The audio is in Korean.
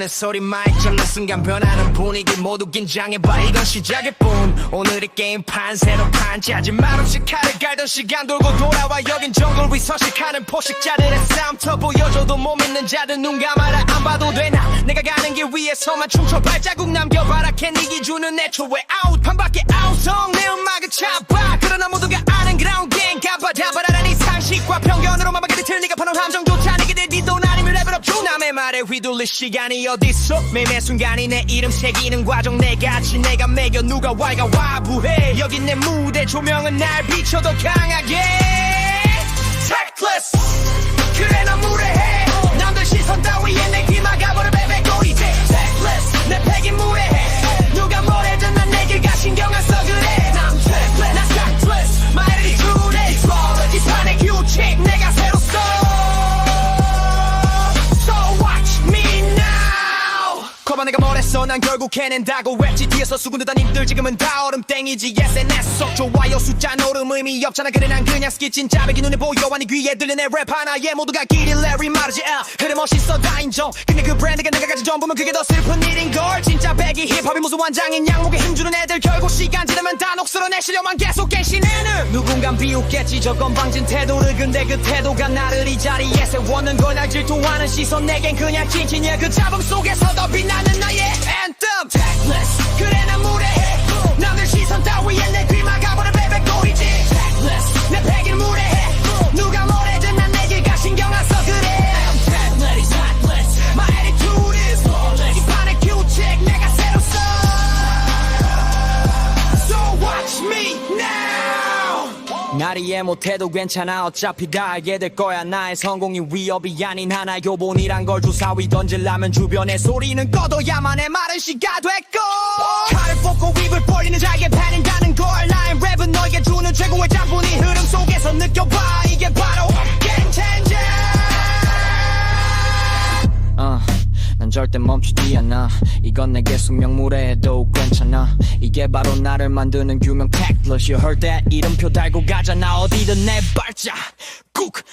가르는 소리 마이크 잡는 순간 변하는 분위기 모두 긴장해봐. 이건 시작일 뿐. 오늘의 게임판 새로 판짜지 말없이 칼을 갈던 시간 돌고 돌아와. 여긴 정글 위 서식하는 포식자들의 싸움 터 보여줘도 못 믿는 자들 눈 감아라. 안 봐도 되나? 내가 가는 길 위에서만 춤춰. 발자국 남겨봐라. 괜히 기준은 애초에 아웃 한 바퀴 아웃성 내 음악을 잡아. 그러나 모두가 아는 그라운드 갱 가봐다바라는 이 상식과 편견으로만 막게 틀 네가 파는 함정조차 말에 휘둘릴 시간이 어딨어? 매매 순간이 내 이름 새기는 과정 내 가치 내가 매겨 누가 와이가 와부해? 여긴 내 무대 조명은 날 비춰 더 강하게. Tactless. 그래 넌 무례해 뭐랬어 난 결국 해낸다고 했지. 뒤에서 수군듯한 님들 지금은 다 얼음땡이지. SNS 속 좋아요 숫자 노름 의미 없잖아. 그래 난 그냥 스키친 짜배기 눈에 보여. 아니 귀에 내랩 하나에 모두가 길이 레리 마르지. L 흐름 멋있어. 다 인정. 근데 그 브랜드가 내가 가진 전부면 그게 더 슬픈 일인걸 기 힙합이 무슨 완장인 양목에 힘주는 애들 결국 시간 지나면 다 녹슬어 내 실력만 계속 갱신해는 누군간 비웃겠지. 저 건 방진 태도를 근데 그 태도가 나를 이 자리에 세웠는 걸날 질투하는 시선. 내겐 그냥 찐친이야. 그 잡음 속에서 더 빛나는 나의 날 이해 못해도 괜찮아. 어차피 다 알게 될 거야. 나의 성공이 위협이 아닌 하나의 교본이란 걸 주사위 던질라면 주변의 소리는 꺼둬야만 해. 말은 시가 됐고. 칼을 뽑고 입을 벌리는 자에게 패는다는 걸 나의 랩은 너에게 주는 최고의 짬뿐이 흐름 속에서 느껴봐. 이게 바로 절대 멈추지 않아. 이건 내게 숙명무례해도 괜찮아. 이게 바로 나를 만드는 규명 tactless You heard that 이름표 달고 가잖아 어디든 내 발자. 꾹! 꽉!